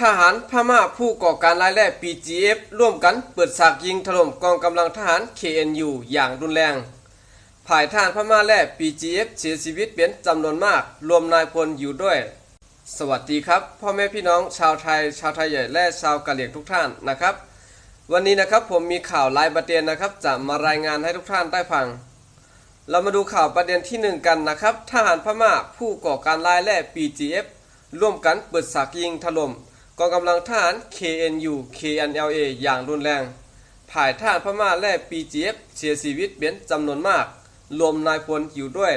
ทหารพม่าผู้ก่อการร้ายแร่ PGF ร่วมกันเปิดฉากยิงถล่มกองกำลังทหาร KNU อย่างรุนแรง ภายทหารพม่าแร่ PGF เสียชีวิตเป็นจำนวนมาก รวมนายพลอยู่ด้วย สวัสดีครับ พ่อแม่พี่น้องชาวไทย ชาวไทยใหญ่และชาวกะเหรี่ยงทุกท่านนะครับ วันนี้นะครับผมมีข่าวหลายประเด็นนะครับจะมารายงานให้ทุกท่านได้ฟัง เรามาดูข่าวประเด็นที่หนึ่งกันนะครับ ทหารพม่าผู้ก่อการร้ายแร่ PGF ร่วมกันเปิดฉากยิงถล่ม กองกำลังทหาร KNU KNLA อย่างรุนแรง ภายทหารพม่าและ PGF เสียชีวิตเป็นจำนวนมาก รวมนายพลอยู่ด้วย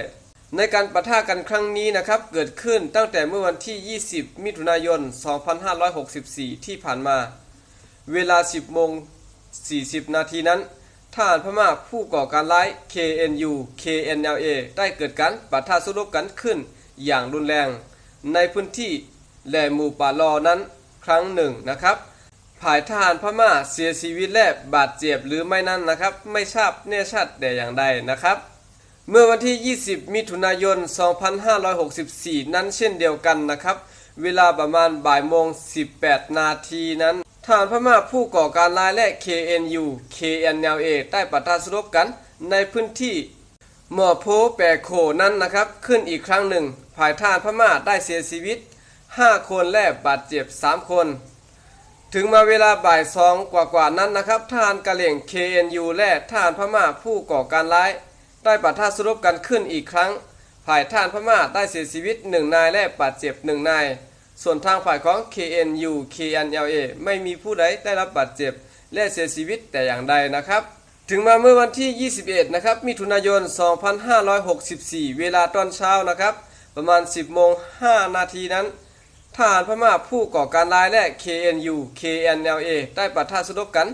ในการประทะกันครั้งนี้นะครับ เกิดขึ้นตั้งแต่เมื่อวันที่ 20 มิถุนายน 2564 ที่ผ่านมา เวลา 10โมง40 นาทีนั้นทหารพม่าผู้ก่อการร้าย KNU KNLA ได้เกิดการปะทะสู้รบกันขึ้นอย่างรุนแรง ในพื้นที่แหลหมู่ป่าลอนั้น ครั้งหนึ่งนะครับภายทหารพม่าเสียชีวิตและบาดเจ็บหรือไม่นั้นนะครับ ไม่ทราบแน่ชัดแต่อย่างใดนะครับ เมื่อวันที่ 20 มิถุนายน 2564 นั้นเช่นเดียวกันนะครับ เวลาประมาณบ่ายโมง 18 นาทีนั้นทหารพม่าผู้ก่อการร้ายและ KNU KNLA ได้ปะทะสรบกันในพื้นที่หมอโพแปโคนั้นนะครับ ขึ้นอีกครั้งหนึ่ง ภายทหารพม่าได้เสียชีวิต 5 คนและบาดเจ็บ 3 คน ถึงมาเวลาบ่ายสองกว่าๆนั้นนะครับทหารกะเหลี่ยง KNU และทหารพม่าผู้ก่อการร้าย ได้ปะทะสู้รบกันขึ้นอีกครั้ง ฝ่ายทหารพม่าได้เสียชีวิต 1 นายและบาดเจ็บ 1 นาย ส่วนทางฝ่ายของ KNU KNLA ไม่มีผู้ใดได้รับบาดเจ็บ และเสียชีวิตแต่อย่างใดนะครับถึงมาเมื่อวันที่ 21 นะครับ มิถุนายน 2564 เวลาตอนเช้านะครับ ประมาณ 10โมง5นาทีนั้น ทหารพม่าผู้ก่อการร้ายและ KNU KNLA ได้ปะทะสู้รบกัน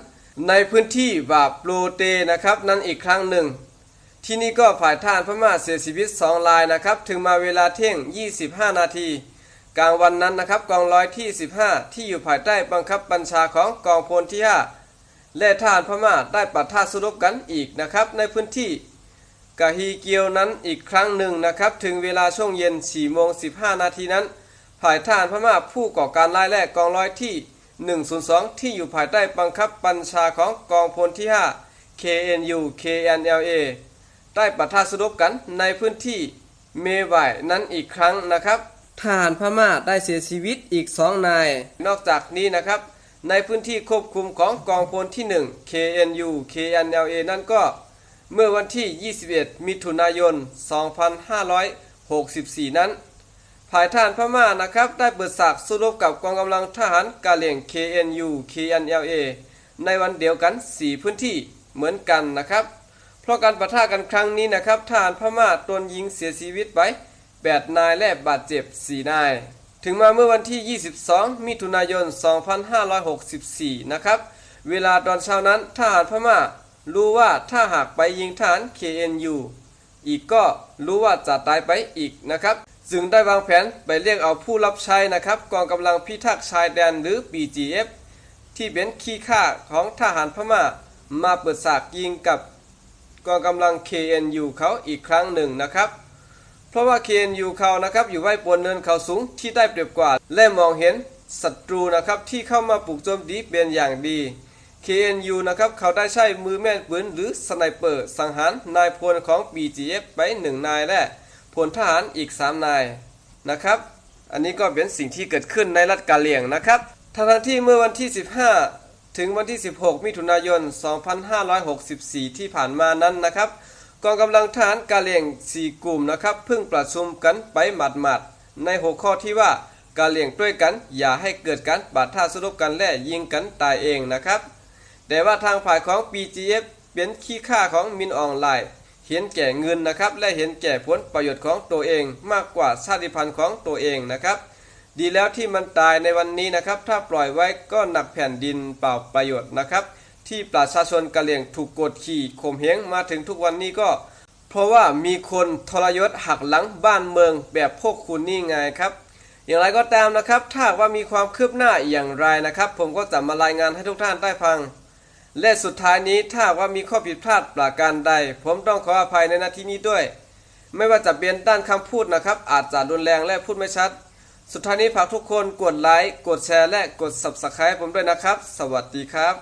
ในพื้นที่วาโปรเตนะครับนั้นอีกครั้งหนึ่ง ที่นี่ก็ฝ่ายทหารพม่าเสียชีวิต2รายนะครับ ถึงมาเวลาเที่ยง 25 นาทีกลางวันนั้นนะครับกองร้อยที่ 15 ที่อยู่ภายใต้บังคับบัญชาของกองพลที่ 5 และทหารพม่าได้ปะทะสู้รบกันอีกนะครับ ในพื้นที่กะฮีเกียวนั้นอีกครั้งหนึ่งนะครับ ถึงเวลาช่วงเย็น4โมง15 นาทีนั้น ฝ่ายทหารพม่าผู้ก่อการร้ายแรกกองร้อยที่ 102 ที่อยู่ภายใต้บังคับบัญชาของกองพลที่ 5 KNU KNLA ได้ปะทะสู้รบกันในพื้นที่เมวายนั้นอีกครั้งนะครับทหารพม่าได้เสียชีวิตอีกสองนาย นอกจากนี้นะครับ ในพื้นที่ควบคุมของกองพลที่ 1 KNU KNLA นั้นก็ เมื่อวันที่ 21 มิถุนายน 2564 นั้น ภายทหารพม่านะครับ ได้เปิดฉากสู้รบกับกองกำลังทหารกาเหลี่ยง KNU KNLA ในวันเดียวกัน 4 พื้นที่เหมือนกันนะครับ เพราะการประทะกันครั้งนี้นะครับทหารพม่าตนยิงเสียชีวิตไป 8 นายและบาดเจ็บ 4 นาย ถึงมาเมื่อวันที่ 22 มิถุนายน 2564 นะครับ เวลาตอนเช้านั้นทหารพม่า รู้ว่าถ้าหากไปยิงทหาร KNU อีกก็รู้ว่าจะตายไปอีกนะครับ จึงได้วางแผนไปเรียกเอาผู้รับใช้นะครับ กองกำลังพิทักษ์ชายแดนหรือ BGF ที่เป็นขี้ข้าของทหารพม่ามาเปิดฉากยิงกับกองกำลัง KNU เขาอีกครั้งหนึ่งนะครับ เพราะว่า KNU เขานะครับอยู่ไว้บนเนินเขาสูงที่ได้เปรียบกว่า และมองเห็นศัตรูนะครับที่เข้ามาปลุกโจมตีเป็นอย่างดี KNU นะครับเขาได้ใช้มือแม่นปืนหรือสไนเปอร์ สังหารนายพลของ BGF ไปหนึ่งนายและ พลทหารอีก 3 นายนะครับ อันนี้ก็เป็นสิ่งที่เกิดขึ้นในรัฐกาเลียงนะครับทั้งที่เมื่อวันที่ 15 ถึงวันที่ 16 มิถุนายน 2564 ที่ผ่านมานั้นนะครับกองกำลังทหารกาเลียง 4 กลุ่มนะครับเพิ่งประชุมกันไปหมาดๆในหัวข้อที่ว่ากาเลียงด้วยกันอย่าให้เกิดการปะทะสลบกันและยิงกันตายเองนะครับ แต่ว่าทางฝ่ายของ BGF เป็นขี้ข้าของมินออนไลน์ เห็นแก่เงินนะครับ และเห็นแก่ผลประโยชน์ของตัวเอง มากกว่าชาติพันธุ์ของตัวเองนะครับ ดีแล้วที่มันตายในวันนี้นะครับ ถ้าปล่อยไว้ก็หนักแผ่นดินเปล่าประโยชน์นะครับ ที่ประชาชนกะเหลี่ยงถูกกดขี่ข่มเหงมาถึงทุกวันนี้ก็ เพราะว่ามีคนทรยศหักหลังบ้านเมืองแบบพวกคุณนี่ไงครับอย่างไรก็ตามนะครับ ถ้าว่ามีความคืบหน้าอย่างไรนะครับ ผมก็จะมารายงานให้ทุกท่านได้ฟัง และสุดท้ายนี้ถ้าว่ามีข้อผิดพลาดประการใด ผมต้องขออภัยในนาทีนี้ด้วย ไม่ว่าจะเป็นด้านคำพูดนะครับ อาจจะรุนแรงและพูดไม่ชัด สุดท้ายนี้ฝากทุกคนกดไลค์กดแชร์และกด Subscribe ผมด้วยนะครับ สวัสดีครับ